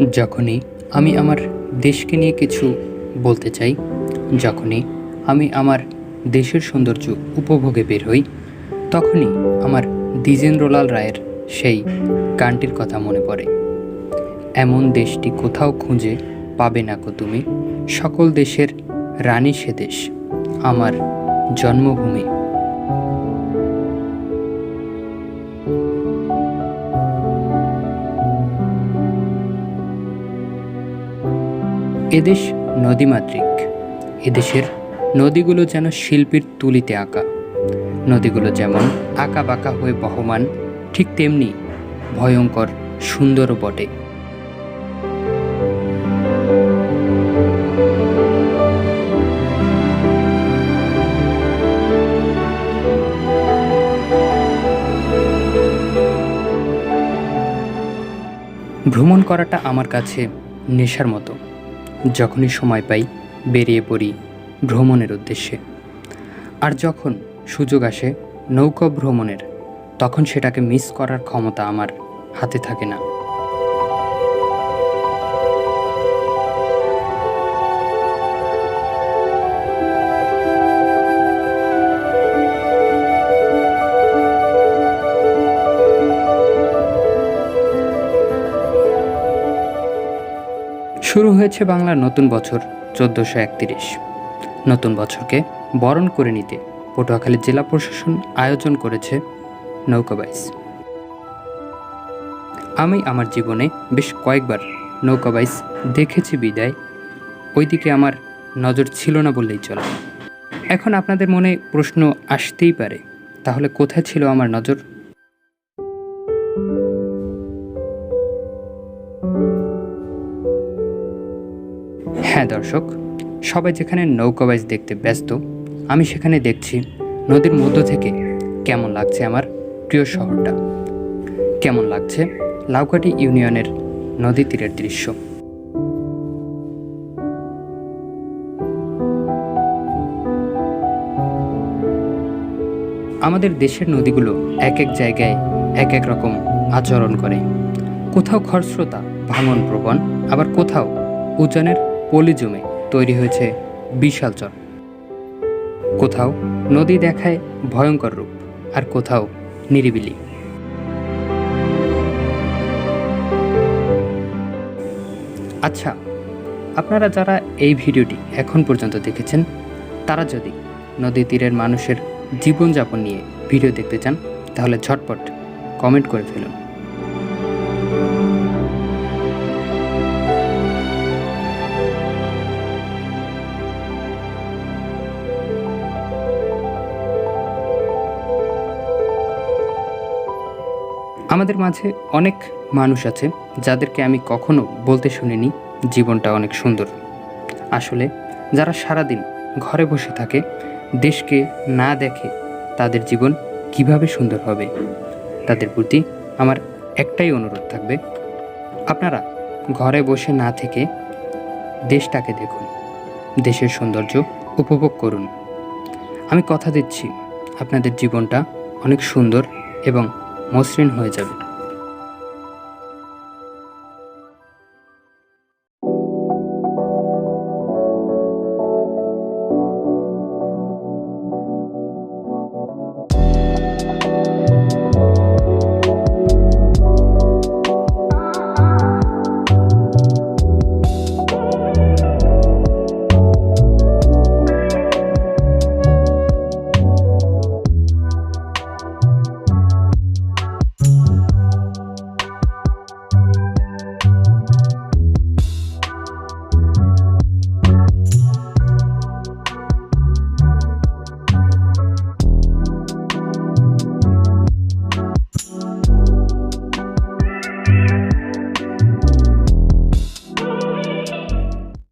যখনই আমি আমার দেশকে নিয়ে কিছু বলতে চাই, যখনই আমি আমার দেশের সৌন্দর্য উপভোগে বের হই, তখনই আমার দ্বিজেন্দ্রলাল রায়ের সেই গানটির কথা মনে পড়ে। এমন দেশটি কোথাও খুঁজে পাবে না কো তুমি, সকল দেশের রানী সে দেশ, আমার জন্মভূমি। এদেশ নদীমাতৃক। এদেশের নদীগুলো যেন শিল্পীর তুলিতে আঁকা। নদীগুলো যেমন আঁকা বাঁকা হয়ে বহমান, ঠিক তেমনি ভয়ঙ্কর সুন্দরও বটে। ভ্রমণ করাটা আমার কাছে নেশার মতো। যখনই সময় পাই, বেরিয়ে পড়ি ভ্রমণের উদ্দেশ্যে। আর যখন সুযোগ আসে নৌকা ভ্রমণের, তখন সেটাকে মিস করার ক্ষমতা আমার হাতে থাকে না। শুরু হয়েছে বাংলার নতুন বছর, চোদ্দোশো একত্রিশ। নতুন বছরকে বরণ করে নিতে পটুয়াখালী জেলা প্রশাসন আয়োজন করেছে নৌকাবাইজ আমি আমার জীবনে বেশ কয়েকবার নৌকাবাইজ দেখেছি বিদায়। ওইদিকে আমার নজর ছিল না বললেই চলে। এখন আপনাদের মনে প্রশ্ন আসতেই পারে, তাহলে কোথায় ছিল আমার নজর? হ্যাঁ দর্শক, সবাই যেখানে নৌকাবাইজ দেখতে ব্যস্ত, আমি সেখানে দেখছি নদীর মধ্য থেকে কেমন লাগছে আমার প্রিয় শহরটা। কেমন লাগছে লাউকাটি ইউনিয়নের নদী তীরের দৃশ্য? আমাদের দেশের নদীগুলো এক এক জায়গায় এক এক রকম আচরণ করে। কোথাও খরস্রোতা, ভাঙন প্রবণ, আবার কোথাও উজানের পলি জমে তৈরি হয়েছে বিশাল চর। কোথাও নদী দেখায় ভয়ঙ্কর রূপ, আর কোথাও নিরিবিলি। আচ্ছা আপনারা যারা এই ভিডিওটি এখন পর্যন্ত দেখেছেন, তারা যদি নদী তীরের মানুষের জীবনযাপন নিয়ে ভিডিও দেখতে চান, তাহলে ঝটপট কমেন্ট করে ফেলুন। আমাদের মাঝে অনেক মানুষ আছে যাদেরকে আমি কখনো বলতে শুনিনি জীবনটা অনেক সুন্দর। আসলে যারা সারাদিন ঘরে বসে থাকে, দেশকে না দেখে তাদের জীবন কীভাবে সুন্দর হবে, তাদের প্রতি আমার একটাই অনুরোধ থাকবে, আপনারা ঘরে বসে না থেকে দেশটাকে দেখুন, দেশের সৌন্দর্য উপভোগ করুন। আমি কথা দিচ্ছি, আপনাদের জীবনটা অনেক সুন্দর এবং মসৃণ হয়ে যাবে।